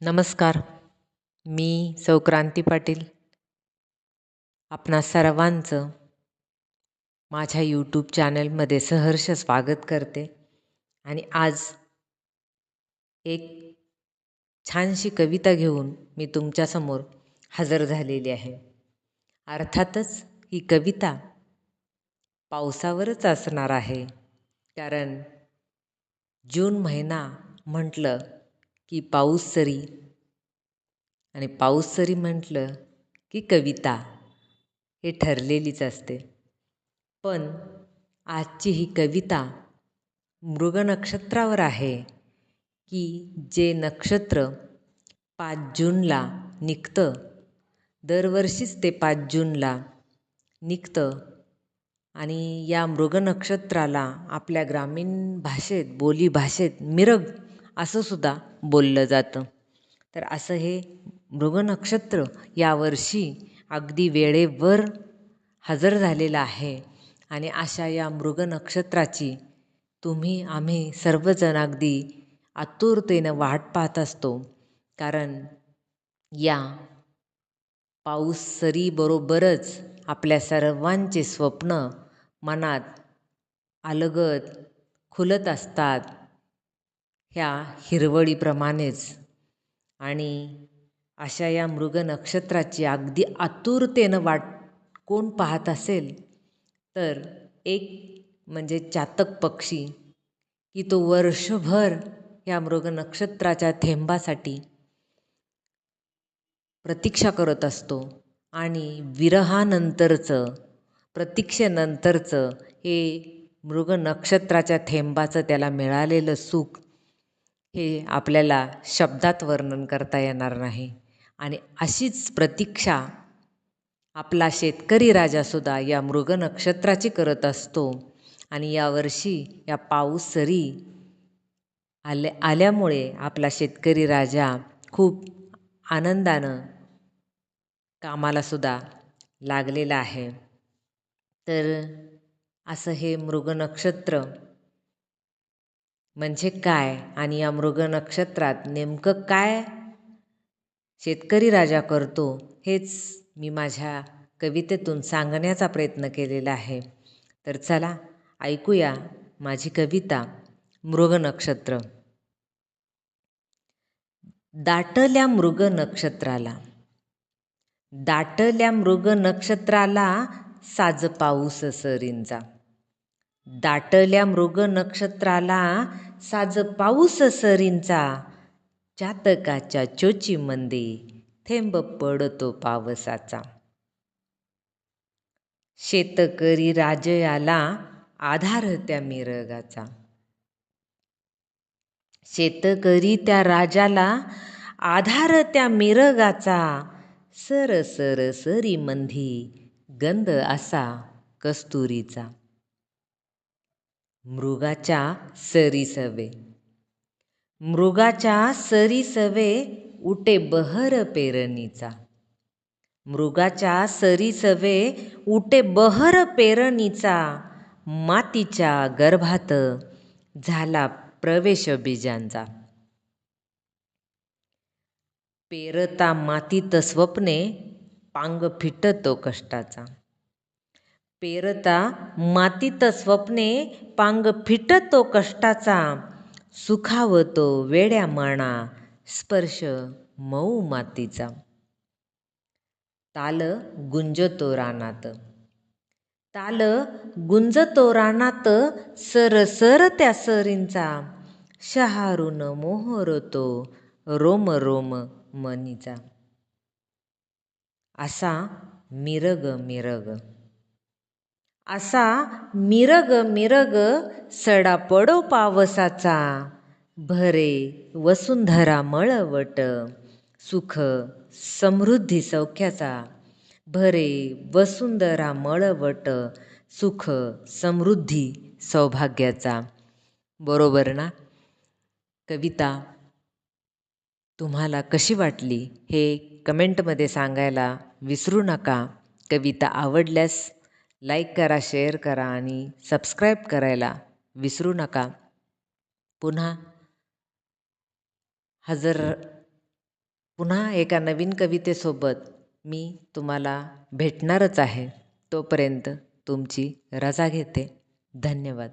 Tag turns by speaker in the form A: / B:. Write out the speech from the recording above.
A: नमस्कार. मी सौक्रांती पाटील. आपणा सर्वांचं माझ्या यूट्यूब चॅनलमध्ये सहर्ष स्वागत करते. आणि आज एक छानशी कविता घेऊन मी तुमच्यासमोर हजर झालेली आहे. अर्थातच ही कविता पावसावरच असणार आहे. कारण जून महिना म्हटलं की पाऊस सरी आणि पाऊस सरी म्हटलं की कविता. हे ठरलेलीच असते. पण आजची ही कविता मृग नक्षत्रावर आहे की जे नक्षत्र पाच जूनला निघतं. दरवर्षीच ते पाच जूनला निघतं. आणि या मृग नक्षत्राला आपल्या ग्रामीण भाषेत बोली भाषेत मिरग असं सुद्धा बोललं जातं. तर असं हे मृग नक्षत्र यावर्षी अगदी वेळेवर हजर झालेलं आहे आणि अशा या मृग नक्षत्राची तुम्ही आम्ही सर्वजण अगदी आतुरतेनं वाट पाहत असतो. कारण या पाऊस सरीबरोबरच आपल्या सर्वांचे स्वप्न मनात अलगद खुलत असतात. ह्या हिरवळीप्रमाणेच. आणि अशा या मृग नक्षत्राची अगदी आतुरतेनं वाट कोण पाहत असेल तर एक म्हणजे चातक पक्षी की तो वर्षभर या मृग नक्षत्राच्या थेंबासाठी प्रतीक्षा करत असतो. आणि विरहानंतरचं प्रतीक्षेनंतरचं हे मृग नक्षत्राच्या थेंबाचं त्याला मिळालेलं सुख हे आपल्याला शब्दात वर्णन करता येणार नाही. आणि अशीच प्रतीक्षा आपला शेतकरी राजासुद्धा या मृग नक्षत्राची करत असतो. आणि यावर्षी या पाऊस सरी आल्या आल्यामुळे आपला शेतकरी राजा खूप आनंदानं कामालासुद्धा लागलेला आहे. तर असं हे मृग नक्षत्र म्हणजे काय आणि या मृग नक्षत्रात नेमकं काय शेतकरी राजा करतो हेच मी माझ्या कवितेतून सांगण्याचा प्रयत्न केलेला आहे. तर चला ऐकूया माझी कविता मृग नक्षत्र. दाटल्या मृग नक्षत्राला. दाटल्या मृग नक्षत्राला साज पाऊस सरींचा. दाटल्या मृग नक्षत्राला साज पाऊस सरींचा चातकाच्या चोचीमध्ये थेंब पडतो पावसाचा. शेतकरी राजयाला आधार त्या मिरगाचा. शेतकरी त्या राजाला आधार त्या मिरगाचा. सर सर सरी मंधी गंध असा कस्तुरीचा. मृगाच्या सरीसवे. मृगाच्या सरीसवे उटे बहर पेरणीचा. मृगाच्या सरीसवे उटे बहर पेरणीचा. मातीच्या गर्भात झाला प्रवेश बीजांचा. पेरता मातीत स्वप्ने पांग फिटतो कष्टाचा. पेरता मातीत स्वप्ने पांग फिटतो कष्टाचा. सुखावतो वेड्या माणा स्पर्श मऊ मातीचा. ताल गुंजतो रानात. ताल गुंजतो रानात सर सर त्या सरींचा. शहारून मोहरतो रोम रोम मनीचा. असा मिरग मिरग. असा मिरग मिरग सडा पडो पावसाचा. भरे वसुंधरा मळवट सुख समृद्धी सौख्याचा. भरे वसुंधरा मळवट सुख समृद्धी सौभाग्याचा. बरोबर ना? कविता तुम्हाला कशी वाटली हे कमेंटमध्ये सांगायला विसरू नका. कविता आवडल्यास लाईक करा शेअर करा आणि सबस्क्राईब करायला विसरू नका. पुन्हा हजर पुन्हा एका नवीन कवितेसोबत मी तुम्हाला भेटणारच आहे. तोपर्यंत तुमची रजा घेते. धन्यवाद.